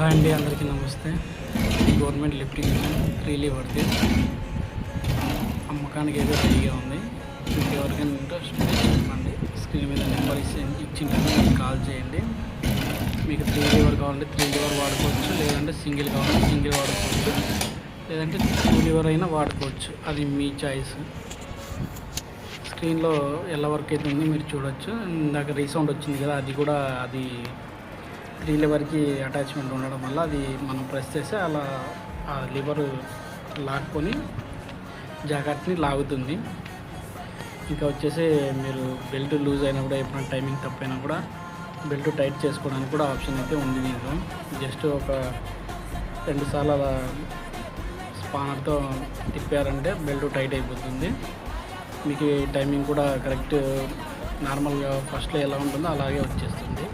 Hi అండి అందరికీ నమస్తే. గవర్నమెంట్ లిఫ్టింగ్ త్రీ పడితే అమ్మకానికి ఏదో రెడీగా ఉంది. మీకు ఎవరికైనా ఇంట్రెస్ట్ చెప్పండి. స్క్రీన్ మీద నెంబర్ ఇచ్చి ఇచ్చిన కాల్ చేయండి. మీకు త్రీ లీవర్ కావాలంటే త్రీ లీవర్ వాడుకోవచ్చు. లేదంటే సింగిల్ కావాలంటే సింగిల్ వాడుకోవచ్చు. లేదంటే టూ లీవర్ అయినా వాడుకోవచ్చు. అది మీ చాయిస్. స్క్రీన్లో ఎలా వర్క్ అవుతుంది మీరు చూడొచ్చు. ఇందాక రీసౌండ్ వచ్చింది కదా అది కూడా అది త్రీ లివర్కి అటాచ్మెంట్ ఉండడం వల్ల అది మనం ప్రెస్ చేస్తే అలా ఆ లివర్ లాక్కొని జాకెట్ని లాగుతుంది. ఇంకా వచ్చేసి మీరు బెల్ట్ లూజ్ అయినా కూడా ఎప్పుడైనా టైమింగ్ తప్పైనా కూడా బెల్ట్ టైట్ చేసుకోవడానికి కూడా ఆప్షన్ అయితే ఉంది దీంట్లో. జస్ట్ ఒక రెండు సార్లు అలా స్పానర్తో తిప్పారంటే బెల్ట్ టైట్ అయిపోతుంది. మీకు టైమింగ్ కూడా కరెక్ట్ నార్మల్గా ఫస్ట్లో ఎలా ఉంటుందో అలాగే వచ్చేస్తుంది.